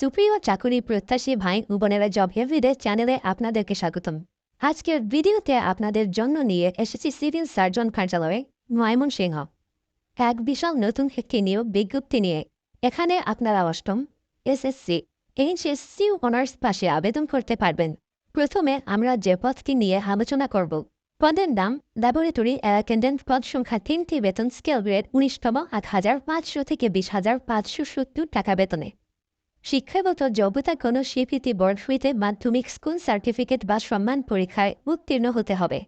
সুপ্রিয় চাকুরি প্রত্যাশী ভাই বোনেরা, জব এভরিডে চ্যানেলে আপনাদেরকে স্বাগতম। আজকের ভিডিওতে আপনাদের জন্য নিয়ে এসেছি সিভিল সার্জন কার্যালয়ে ময়মন সিংহ এক বিশাল নতুন একটি নিয়োগ বিজ্ঞপ্তি নিয়ে। এখানে আপনারা অষ্টম, এসএসসি, এইচএসসি অনার্স পাশে আবেদন করতে পারবেন। প্রথমে আমরা যে পথটি নিয়ে আলোচনা করব, পদের নাম, ল্যাবরেটরি অ্যাটেন্ডেন্ট পদ সংখ্যা তিনটি বেতন স্কেল গ্রেড উনিশতম আট হাজার পাঁচশো থেকে বিশ হাজার পাঁচশো সত্তর টাকা বেতনে। শিক্ষাগত যোগ্যতা কোনো স্বীকৃতি বোর্ড হইতে মাধ্যমিক স্কুল সার্টিফিকেট বা সম্মান পরীক্ষায় উত্তীর্ণ হতে হবে।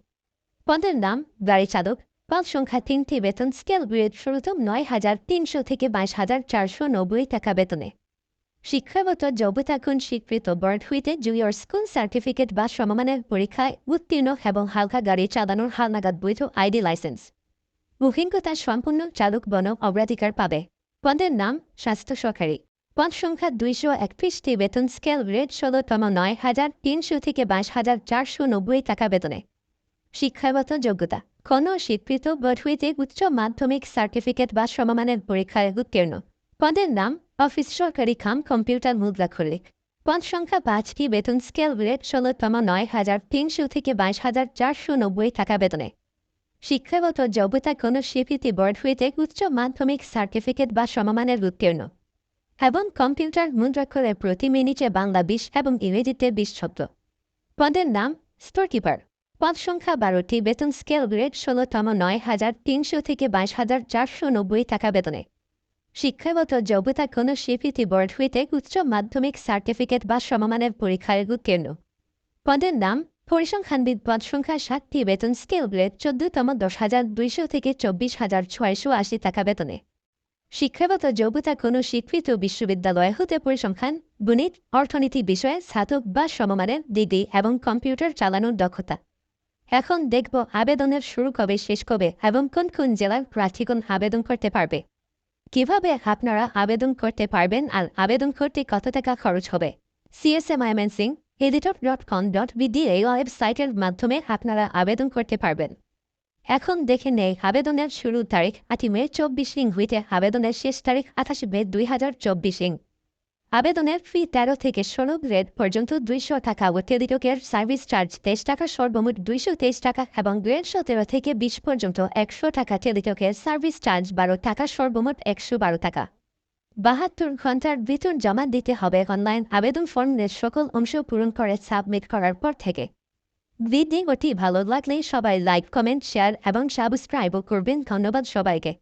পদের নাম, গাড়ি চালক, পদ সংখ্যা তিনটি বেতন, স্কেল গ্রেড শুরুতম নয় হাজার তিনশো থেকে বাইশ হাজার চারশো নব্বই টাকা বেতনে। শিক্ষাগত যোগ্যতা কোন স্বীকৃত বোর্ড হইতে জুনিয়র স্কুল সার্টিফিকেট বা সমমানের পরীক্ষায় উত্তীর্ণ এবং হালকা গাড়ি চালানোর হালনাগাদ বৈধ আইডি লাইসেন্স। অভিজ্ঞতা সম্পূর্ণ চালক বন অগ্রাধিকার পাবে। পদের নাম, স্বাস্থ্য সহকারী। পদ সংখ্যা দুইশো একত্রিশটি বেতন স্কেল গ্রেড ষোলোতম নয় হাজার তিনশো থেকে বাইশ হাজার চারশো নব্বই টাকা বেতনে। শিক্ষাগত যোগ্যতা। কোনো স্বীকৃত বোর্ড হইতে উচ্চ মাধ্যমিক সার্টিফিকেট বা সমমানের পরীক্ষায় উত্তীর্ণ। পদের নাম, অফিস সরকারি খাম, কম্পিউটার মুদ্রাক্ষরিক পদ সংখ্যা পাঁচটি বেতন স্কেল গ্রেড ষোলোতম নয় হাজার তিনশো থেকে বাইশ হাজার চারশো নব্বই টাকা বেতনে। শিক্ষাগত যোগ্যতা কোনো স্বীকৃতি বোর্ড হইতে উচ্চ মাধ্যমিক সার্টিফিকেট বা সমমানের উত্তীর্ণ। এবং কম্পিউটার মুদ্রাক্ষরে প্রতি মিনিটে বাংলা বিশ এবং ইংরেজিতে বিশ শব্দ পদের নাম স্টোর কিপার পদ সংখ্যা বারোটি বেতন স্কেল গ্রেড ষোলোতম নয় হাজার তিনশো থেকে বাইশ হাজার চারশো নব্বই টাকা বেতনে শিক্ষাগত যোগ্যতা কোনো স্বীকৃতি বোর্ড হইতে উচ্চ মাধ্যমিক সার্টিফিকেট বা সমমানের পরীক্ষায় উত্তীর্ণ পদের নাম পরিসংখ্যানবিদ পদ সংখ্যা ষাটটি বেতন স্কেল গ্রেড চোদ্দতম দশ হাজার দুইশো থেকে চব্বিশ হাজার ছয়শো আশি টাকা বেতনে শিক্ষাগত যোগ্যতা কোনো স্বীকৃত বিশ্ববিদ্যালয় হতে পরিসংখ্যান, গণিত, অর্থনীতি বিষয়ে স্নাতক বা সমমানের ডিগ্রি এবং কম্পিউটার চালানোর দক্ষতা। এখন দেখব আবেদনের শুরু কবে, শেষ কবে এবং কোন কোন জেলার প্রার্থীগণ আবেদন করতে পারবে। কীভাবে আপনারা আবেদন করতে পারবেন আর আবেদন করতে কত টাকা খরচ হবে? সিএসএমআইএমএনসিং editor dot com dot BD এই ওয়েবসাইটের মাধ্যমে আপনারা আবেদন করতে পারবেন। এখন দেখে নেই আবেদনের শুরু তারিখ আটি মে চব্বিশ ইং হইতে আবেদনের শেষ তারিখ, আঠাশে মে দুই হাজার চব্বিশ। ইং আবেদনের ফি তেরো থেকে ষোলো গ্রেড পর্যন্ত দুইশো টাকা টেলিটকের সার্ভিস চার্জ তেইশ টাকা, সর্বমোট দুইশো তেইশ টাকা এবং গ্রেড সতেরো থেকে বিশ পর্যন্ত একশো টাকা টেলিটকের সার্ভিস চার্জ বারো টাকা, সর্বমোট একশো বারো টাকা। বাহাত্তর ঘণ্টার বেতন জমা দিতে হবে। অনলাইন আবেদন ফর্মের সকল অংশ পূরণ করে সাবমিট করার পর থেকে। ভিডিওটি ভালো লাগলে সবাই লাইক কমেন্ট শেয়ার এবং সাবস্ক্রাইবও করবেন। ধন্যবাদ সবাইকে।